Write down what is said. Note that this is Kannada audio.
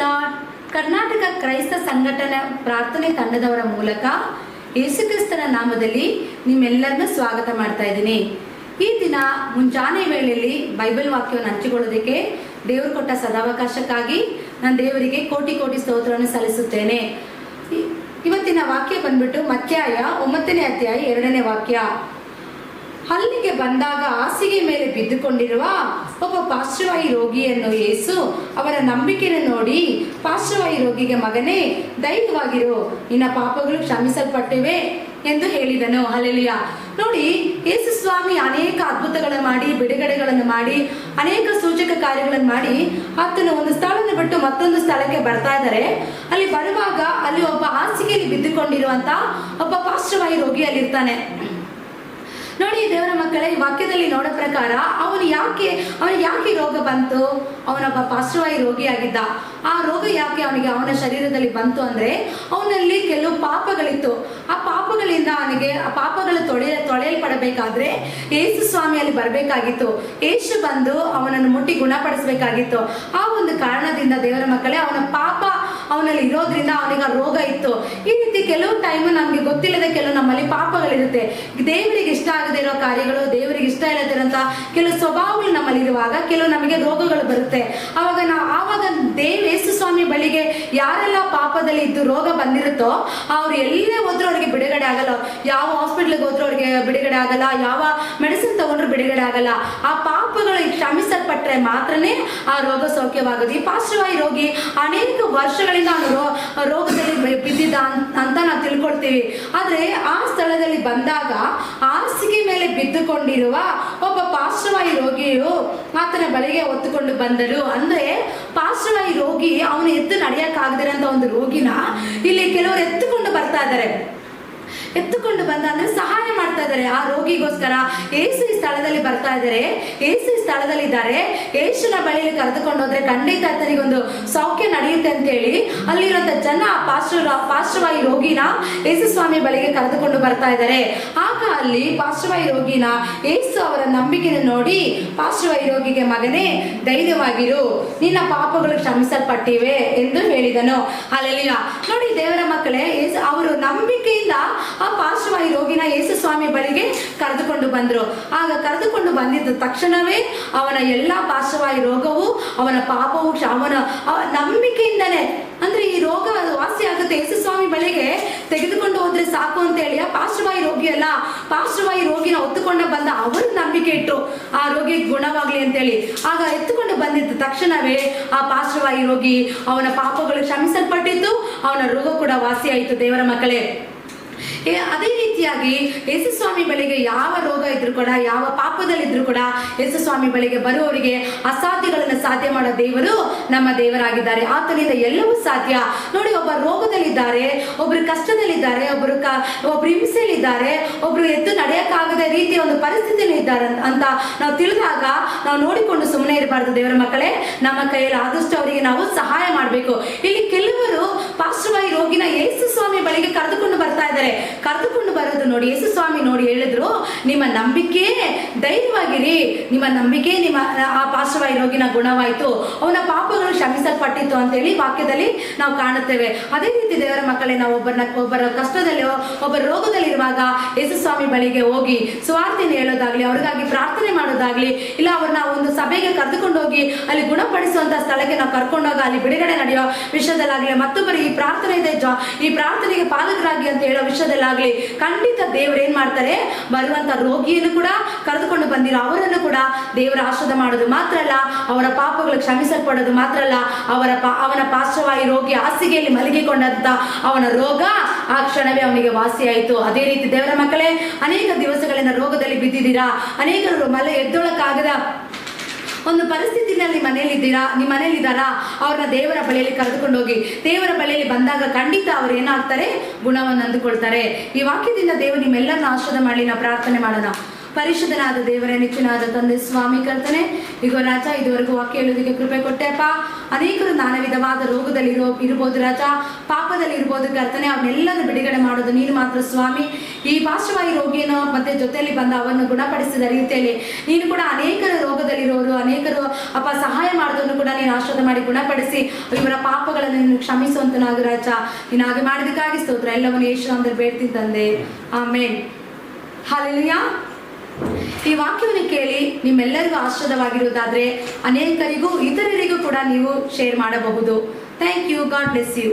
ಲಾರ್ಡ್, ಕರ್ನಾಟಕ ಕ್ರೈಸ್ತ ಸಂಘಟನೆ ಪ್ರಾರ್ಥನೆ ತಂಡದವರ ಮೂಲಕ ಯೇಸುಕ್ರಿಸ್ತನ ನಾಮದಲ್ಲಿ ನಿಮ್ಮೆಲ್ಲರನ್ನ ಸ್ವಾಗತ ಮಾಡ್ತಾ ಇದ್ದೀನಿ. ಈ ದಿನ ಮುಂಜಾನೆ ವೇಳೆಯಲ್ಲಿ ಬೈಬಲ್ ವಾಕ್ಯವನ್ನು ಹಂಚಿಕೊಳ್ಳೋದಕ್ಕೆ ದೇವರು ಕೊಟ್ಟ ಸದಾವಕಾಶಕ್ಕಾಗಿ ನಾನು ದೇವರಿಗೆ ಕೋಟಿ ಕೋಟಿ ಸ್ತೋತ್ರವನ್ನು ಸಲ್ಲಿಸುತ್ತೇನೆ. ಇವತ್ತಿನ ವಾಕ್ಯ ಬಂದ್ಬಿಟ್ಟು ಮತ್ಯಾಯ ಒಂಬತ್ತನೇ ಅಧ್ಯಾಯ ಎರಡನೇ ವಾಕ್ಯ. ಅಲ್ಲಿಗೆ ಬಂದಾಗ ಹಾಸಿಗೆ ಮೇಲೆ ಬಿದ್ದುಕೊಂಡಿರುವ ಒಬ್ಬ ಪಾರ್ಶ್ವವಾಯು ರೋಗಿಯನ್ನು ಏಸು ಅವರ ನಂಬಿಕೆಯನ್ನು ನೋಡಿ ಪಾರ್ಶ್ವವಾಯು ರೋಗಿಗೆ ಮಗನೇ ಧೈರ್ಯವಾಗಿರು ನಿನ್ನ ಪಾಪಗಳು ಕ್ಷಮಿಸಲ್ಪಟ್ಟಿವೆ ಎಂದು ಹೇಳಿದನು. ಅಲೆಲಿಯ ನೋಡಿ ಯೇಸು ಸ್ವಾಮಿ ಅನೇಕ ಅದ್ಭುತಗಳನ್ನು ಮಾಡಿ, ಬಿಡುಗಡೆಗಳನ್ನು ಮಾಡಿ, ಅನೇಕ ಸೂಚಕ ಕಾರ್ಯಗಳನ್ನು ಮಾಡಿ ಆತನ ಒಂದು ಸ್ಥಳವನ್ನು ಬಿಟ್ಟು ಮತ್ತೊಂದು ಸ್ಥಳಕ್ಕೆ ಬರ್ತಾ ಇದ್ದಾರೆ. ಅಲ್ಲಿ ಬರುವಾಗ ಅಲ್ಲಿ ಒಬ್ಬ ಹಾಸಿಗೆಯಲ್ಲಿ ಬಿದ್ದುಕೊಂಡಿರುವಂತ ಒಬ್ಬ ಪಾರ್ಶ್ವವಾಯು ರೋಗಿ ಅಲ್ಲಿರ್ತಾನೆ ನೋಡಿ ದೇವರ ಮಕ್ಕಳೇ, ಈ ವಾಕ್ಯದಲ್ಲಿ ನೋಡೋ ಪ್ರಕಾರ ಅವನು ಯಾಕೆ ಅವನಿಗೆ ಯಾಕೆ ರೋಗ ಬಂತು? ಅವನೊಬ್ಬ ಪಾರ್ಶ್ವವಾಯು ರೋಗಿಯಾಗಿದ್ದ. ಆ ರೋಗ ಯಾಕೆ ಅವನಿಗೆ ಅವನ ಶರೀರದಲ್ಲಿ ಬಂತು ಅಂದ್ರೆ, ಅವನಲ್ಲಿ ಕೆಲವು ಪಾಪಗಳಿತ್ತು. ಆ ಪಾಪಗಳಿಂದ ಅವನಿಗೆ, ಆ ಪಾಪಗಳು ತೊಳೆಯ ತೊಳೆಯಲ್ಪಡಬೇಕಾದ್ರೆ ಯೇಸು ಸ್ವಾಮಿ ಅಲ್ಲಿ ಬರಬೇಕಾಗಿತ್ತು. ಯೇಸು ಬಂದು ಅವನನ್ನು ಮುಟ್ಟಿ ಗುಣಪಡಿಸಬೇಕಾಗಿತ್ತು. ಆ ಒಂದು ಕಾರಣದಿಂದ ದೇವರ ಮಕ್ಕಳೇ ಅವನ ಪಾಪ ಅವನಲ್ಲಿ ಇರೋದ್ರಿಂದ ಅವನಿಗೆ ರೋಗ ಇತ್ತು. ಈ ರೀತಿ ಕೆಲವು ಟೈಮ್ ನಮ್ಗೆ ಗೊತ್ತಿಲ್ಲದೆ ಕೆಲವು ನಮ್ಮಲ್ಲಿ ಪಾಪಗಳಿರುತ್ತೆ. ದೇವರಿಗೆ ಇಷ್ಟ ಆಗದೆ ಇರೋ ಕಾರ್ಯಗಳು, ದೇವರಿಗೆ ಇಷ್ಟ ಇಲ್ಲದಿರೋಂಥ ಕೆಲವು ಸ್ವಭಾವಗಳು ನಮ್ಮಲ್ಲಿ ಇರುವಾಗ ಕೆಲವು ನಮಗೆ ರೋಗಗಳು ಬರುತ್ತೆ. ಅವಾಗ ನಾವು ದೇವ ಸ್ವಾಮಿ ಬಳಿಗೆ ಯಾರೆಲ್ಲ ಪಾಪದಲ್ಲಿ ಇದ್ದು ರೋಗ ಬಂದಿರುತ್ತೋ ಅವ್ರು ಎಲ್ಲೇ ಹೋದ್ರೂ ಅವ್ರಿಗೆ ಬಿಡುಗಡೆ ಆಗಲ್ಲ. ಯಾವ ಹಾಸ್ಪಿಟ್ಲಿಗೆ ಹೋದ್ರೂ ಅವ್ರಿಗೆ ಬಿಡುಗಡೆ ಆಗಲ್ಲ. ಯಾವ ಮೆಡಿಸಿನ್ ತಗೊಂಡ್ರು ಬಿಡುಗಡೆ ಆಗಲ್ಲ. ಆ ಪಾಪಗಳು ಕ್ಷಮಿಸಲ್ಪಟ್ರೆ ಮಾತ್ರನೇ ಆ ರೋಗ ಸೌಖ್ಯವಾಗುತ್ತೆ ಈ ಪಾರ್ಶ್ವವಾಯು ರೋಗಿ ಅನೇಕ ವರ್ಷಗಳಿಂದ ಅವನು ರೋಗದಲ್ಲಿ ಬಿದ್ದಿದ್ದ ಅಂತ ನಾವು ತಿಳ್ಕೊಳ್ತೀವಿ. ಆದ್ರೆ ಆ ಸ್ಥಳದಲ್ಲಿ ಬಂದಾಗ ಹಾಸಿಗೆ ಮೇಲೆ ಬಿದ್ದುಕೊಂಡಿರುವ ಒಬ್ಬ ಪಾರ್ಶ್ವವಾಯು ರೋಗಿಯು ಆತನ ಬಳಿಗೆ ಹೊತ್ತುಕೊಂಡು ಬಂದರು ಅಂದ್ರೆ ಪಾರ್ಶ್ವವಾಯು ರೋಗಿ ಅವನು ಎದ್ದು ಅಂತ ಒಂದು ರೋಗಿನ ಇಲ್ಲಿ ಕೆಲವರು ಎತ್ತುಕೊಂಡು ಬರ್ತಾ ಇದ್ದಾರೆ. ಎತ್ತುಕೊಂಡು ಬಂದ, ಅಂದ್ರೆ ಸಹಾಯ ಮಾಡ್ತಾ ಇದ್ದಾರೆ. ಆ ರೋಗಿಗೋಸ್ಕರ ಏಸು ಈ ಸ್ಥಳದಲ್ಲಿ ಬರ್ತಾ ಇದ್ದಾರೆ. ಏಸು ಈ ಸ್ಥಳದಲ್ಲಿ ಇದ್ದಾರೆ. ಏಸುನ ಬಳಿಯಲ್ಲಿ ಕರೆದುಕೊಂಡು ಹೋದ್ರೆ ಖಂಡಿತ ಆತನಿಗೊಂದು ಸೌಖ್ಯ ನಡೆಯುತ್ತೆ ಅಂತ ಹೇಳಿ ಅಲ್ಲಿರುವಂತ ಜನ, ಆ ಪಾರ್ಶ್ವ ಪಾರ್ಶ್ವವಾಯು ರೋಗಿನ ಯೇಸು ಸ್ವಾಮಿ ಬಳಿಗೆ ಕರೆದುಕೊಂಡು ಬರ್ತಾ ಇದ್ದಾರೆ. ಆಗ ಅಲ್ಲಿ ಪಾರ್ಶ್ವವಾಯು ರೋಗಿನ ಏಸು ಅವರ ನಂಬಿಕೆಯನ್ನು ನೋಡಿ ಪಾರ್ಶ್ವವಾಯು ರೋಗಿಗೆ ಮಗನೇ, ಧೈರ್ಯವಾಗಿರು. ನಿನ್ನ ಪಾಪಗಳು ಕ್ಷಮಿಸಲ್ಪಟ್ಟಿವೆ ಎಂದು ಹೇಳಿದನು. ಅಲ್ಲೆಲ್ಲ ನೋಡಿ ದೇವರ ಮಕ್ಕಳೇ ಅವರು ನಂಬಿಕೆಯಿಂದ ಆ ಪಾರ್ಶ್ವವಾಯು ರೋಗಿನ ಯೇಸು ಸ್ವಾಮಿ ಬಳಿಗೆ ಕರೆದುಕೊಂಡು ಬಂದರು. ಆಗ ಕರೆದುಕೊಂಡು ಬಂದಿದ್ದ ತಕ್ಷಣವೇ ಅವನ ಎಲ್ಲ ಪಾರ್ಶ್ವವಾಯು ರೋಗವು, ಅವನ ಪಾಪವು, ಅವನ, ಅವ- ನಂಬಿಕೆಯಿಂದನೇ ಅಂದ್ರೆ ಈ ರೋಗ ವಾಸಿ ಆಗುತ್ತೆ ಯೇಸು ಸ್ವಾಮಿ ಬಳಿಗೆ, ತೆಗೆದುಕೊಂಡು ಹೋದ್ರೆ ಸಾಕು ಅಂತ ಹೇಳಿ ಆ ಪಾರ್ಶ್ವವಾಯು ರೋಗಿ ಅಲ್ಲ ಪಾರ್ಶ್ವವಾಯು ರೋಗಿನ ಹೊತ್ತುಕೊಂಡು ಬಂದ ಅವರು ನಂಬಿಕೆ ಇಟ್ಟು, ಆ ರೋಗಿ ಗುಣವಾಗ್ಲಿ ಅಂತೇಳಿ ಆಗ ಎತ್ತುಕೊಂಡು ಬಂದಿದ್ದ ತಕ್ಷಣವೇ ಆ ಪಾರ್ಶ್ವವಾಯು ರೋಗಿ ಅವನ ಪಾಪಗಳು ಕ್ಷಮಿಸಲ್ಪಟ್ಟಿದ್ದು ಅವನ ರೋಗ ಕೂಡ ವಾಸಿಯಾಯಿತು ದೇವರ ಮಕ್ಕಳೇ. ಅದೇ ರೀತಿಯಾಗಿ ಯೇಸು ಸ್ವಾಮಿ ಬಳಿಗೆ ಯಾವ ರೋಗ ಇದ್ರು ಕೂಡ, ಯಾವ ಪಾಪದಲ್ಲಿದ್ರು ಕೂಡ ಯೇಸು ಸ್ವಾಮಿ ಬಳಿಗೆ ಬರುವವರಿಗೆ ಅಸಾಧ್ಯಗಳನ್ನು ಸಾಧ್ಯ ಮಾಡೋ ದೇವರು ನಮ್ಮ ದೇವರಾಗಿದ್ದಾರೆ. ಆತನಿಂದ ಎಲ್ಲವೂ ಸಾಧ್ಯ. ನೋಡಿ, ಒಬ್ಬ ರೋಗದಲ್ಲಿದ್ದಾರೆ, ಒಬ್ರು ಕಷ್ಟದಲ್ಲಿದ್ದಾರೆ, ಒಬ್ರು ಕ, ಒಬ್ರು ಹಿಂಸೆಯಲ್ಲಿದ್ದಾರೆ, ಒಬ್ರು ಎದ್ದು ನಡೆಯಕ್ಕಾಗದ ರೀತಿಯ ಒಂದು ಪರಿಸ್ಥಿತಿಯಲ್ಲಿ ಇದ್ದಾರೆ ಅಂತ- ನಾವು ತಿಳಿದಾಗ ನಾವು ನೋಡಿಕೊಂಡು ಸುಮ್ಮನೆ ಇರಬಾರ್ದು ದೇವರ ಮಕ್ಕಳೇ. ನಮ್ಮ ಕೈಯಲ್ಲಿ ಆದಷ್ಟು ಅವರಿಗೆ ನಾವು ಸಹಾಯ ಮಾಡಬೇಕು. ಇಲ್ಲಿ ಕೆಲವರು ಪಾರ್ಶ್ವವಾಯು ರೋಗಿನ ಯೇಸು ಸ್ವಾಮಿ ಬಳಿಗೆ ಕರೆದುಕೊಂಡು ಬರ್ತಾ ಇದ್ದಾರೆ. ಕರೆದುಕೊಂಡು ಬರೋದು ನೋಡಿ ಯೇಸು ಸ್ವಾಮಿ ನೋಡಿ ಹೇಳಿದ್ರು, ನಿಮ್ಮ ನಂಬಿಕೆ ಧೈರ್ಯವಾಗಿರಿ, ನಿಮ್ಮ ನಂಬಿಕೆ ನಿಮ್ಮ ಆ ಪಾರ್ಶ್ವವಾಯು ರೋಗಿನ ಗುಣವಾಯಿತು, ಅವನ ಪಾಪಗಳು ಅಂತ ಅಂತೇಳಿ ವಾಕ್ಯದಲ್ಲಿ ನಾವು ಕಾಣುತ್ತೇವೆ. ಅದೇ ರೀತಿ ದೇವರ ಮಕ್ಕಳೇ, ನಾವು ಒಬ್ಬರನ್ನ, ಒಬ್ಬರ ಕಷ್ಟದಲ್ಲಿ, ಒಬ್ಬರ ರೋಗದಲ್ಲಿರುವಾಗ ಯೇಸು ಸ್ವಾಮಿ ಬಳಿಗೆ ಹೋಗಿ ಸುವಾರ್ತೆಯನ್ನು ಹೇಳೋದಾಗ್ಲಿ, ಅವ್ರಿಗಾಗಿ ಪ್ರಾರ್ಥನೆ ಮಾಡೋದಾಗ್ಲಿ, ಇಲ್ಲ ಅವ್ರನ್ನ ಒಂದು ಸಭೆಗೆ ಕರೆದುಕೊಂಡು ಹೋಗಿ ಅಲ್ಲಿ ಗುಣಪಡಿಸುವಂತ ಸ್ಥಳಕ್ಕೆ ನಾವು ಕರ್ಕೊಂಡೋಗ, ಅಲ್ಲಿ ಬಿಡುಗಡೆ ನಡೆಯೋ ವಿಷಯದಲ್ಲಾಗ್ಲಿ ಮತ್ತೊಬ್ಬರು ಈ ಪ್ರಾರ್ಥನೆ ಇದೆ ಈ ಪ್ರಾರ್ಥನೆಗೆ ಪಾಲಕರಾಗಿ ಅಂತ ಹೇಳೋ ವಿಷಯದಲ್ಲಾಗ್ಲಿ ಖಂಡಿತ ದೇವ್ರು ಏನ್ ಮಾಡ್ತಾರೆ? ಬರುವಂತ ರೋಗಿಯನ್ನು ಕೂಡ ಕರೆದುಕೊಂಡು ಬಂದಿರೋ ಅವರನ್ನು ಕೂಡ ದೇವರ ಆಶ್ರದ ಮಾಡೋದು ಮಾತ್ರ ಅಲ್ಲ, ಅವರ ಪಾಪಗಳು ಕ್ಷಮಿಸಲ್ಪಡೋದು ಮಾತ್ರ ಅಲ್ಲ, ಅವರ ಅವನ ಪಾರ್ಶ್ವವಾಯು ರೋಗಿ ಹಾಸಿಗೆಯಲ್ಲಿ ಮಲಗಿಕೊಂಡಂತ ಅವನ ರೋಗ ಆ ಕ್ಷಣವೇ ಅವನಿಗೆ ವಾಸಿಯಾಯಿತು. ಅದೇ ರೀತಿ ದೇವರ ಮಕ್ಕಳೇ, ಅನೇಕ ದಿವಸಗಳಿಂದ ರೋಗದಲ್ಲಿ ಬಿದ್ದಿದ್ದೀರಾ? ಅನೇಕರು ಮಲೆ, ಎದ್ದೊಳಕ್ಕಾಗದ ಒಂದು ಪರಿಸ್ಥಿತಿನಲ್ಲಿ ಮನೆಯಲ್ಲಿದ್ದೀರಾ? ನಿಮ್ಮ ಮನೆಯಲ್ಲಿದ್ದಾರಾ? ಅವ್ರನ್ನ ದೇವರ ಬಳಿಯಲ್ಲಿ ಕರೆದುಕೊಂಡು ಹೋಗಿ ದೇವರ ಬಳಿಯಲ್ಲಿ ಬಂದಾಗ ಖಂಡಿತ ಅವ್ರು ಏನಾಗ್ತಾರೆ? ಗುಣವನ್ನು ಅಂದುಕೊಳ್ತಾರೆ. ಈ ವಾಕ್ಯದಿಂದ ದೇವರು ನಿಮ್ಮೆಲ್ಲರನ್ನ ಆಶ್ರದ ಮಾಡಿ, ನಾವು ಪ್ರಾರ್ಥನೆ ಮಾಡೋಣ. ಪರಿಶುದ್ಧನಾದ ದೇವರ, ನೆಚ್ಚಿನಾದ ತಂದೆ ಸ್ವಾಮಿ ಕರ್ತನೆ ಈಗ ರಾಜ, ಇದುವರೆಗೂ ವಾಕ್ಯ ಹೇಳೋದಕ್ಕೆ ಕೃಪೆ ಕೊಟ್ಟೆಪ್ಪ ಅನೇಕರು ನಾನಾ ವಿಧವಾದ ರೋಗದಲ್ಲಿ ಇರೋ ಇರ್ಬೋದು ರಾಜ, ಪಾಪದಲ್ಲಿ ಇರ್ಬೋದು ಕರ್ತನೆ, ಅವನ್ನೆಲ್ಲನೂ ಬಿಡುಗಡೆ ಮಾಡೋದು ನೀನು ಮಾತ್ರ ಸ್ವಾಮಿ. ಈ ಪಾರ್ಶ್ವವಾಯು ರೋಗಿಯನ್ನು ಮತ್ತೆ ಜೊತೆಯಲ್ಲಿ ಬಂದ ಅವನ್ನು ಗುಣಪಡಿಸಿದ ರೀತಿಯಲ್ಲಿ ನೀನು ಕೂಡ ಅನೇಕ ರೋಗದಲ್ಲಿರೋರು, ಅನೇಕರು ಅಪ್ಪ ಸಹಾಯ ಮಾಡೋದನ್ನು ಕೂಡ ನೀನು ಆಶ್ರದ ಮಾಡಿ ಗುಣಪಡಿಸಿ ಇವರ ಪಾಪಗಳನ್ನು ನೀನು ಕ್ಷಮಿಸುವಂತನಾಗ ರಾಜ. ನೀನು ಹಾಗೆ ಮಾಡಿದಕ್ಕಾಗಿ ಸ್ತೋತ್ರ. ಎಲ್ಲವನ್ನು ಯೇಸು ಅಂದ್ರೆ ಬೇಡ್ತಿದ್ದಂದೆ ಆಮೇಲೆ ಹಾಲೆಲುಯಾ. ಈ ವಾಕ್ಯವನ್ನು ಕೇಳಿ ನಿಮ್ಮೆಲ್ಲರಿಗೂ ಆಶ್ರದವಾಗಿರುವುದಾದ್ರೆ ಅನೇಕರಿಗೂ ಇತರರಿಗೂ ಕೂಡ ನೀವು ಶೇರ್ ಮಾಡಬಹುದು. Thank you god bless you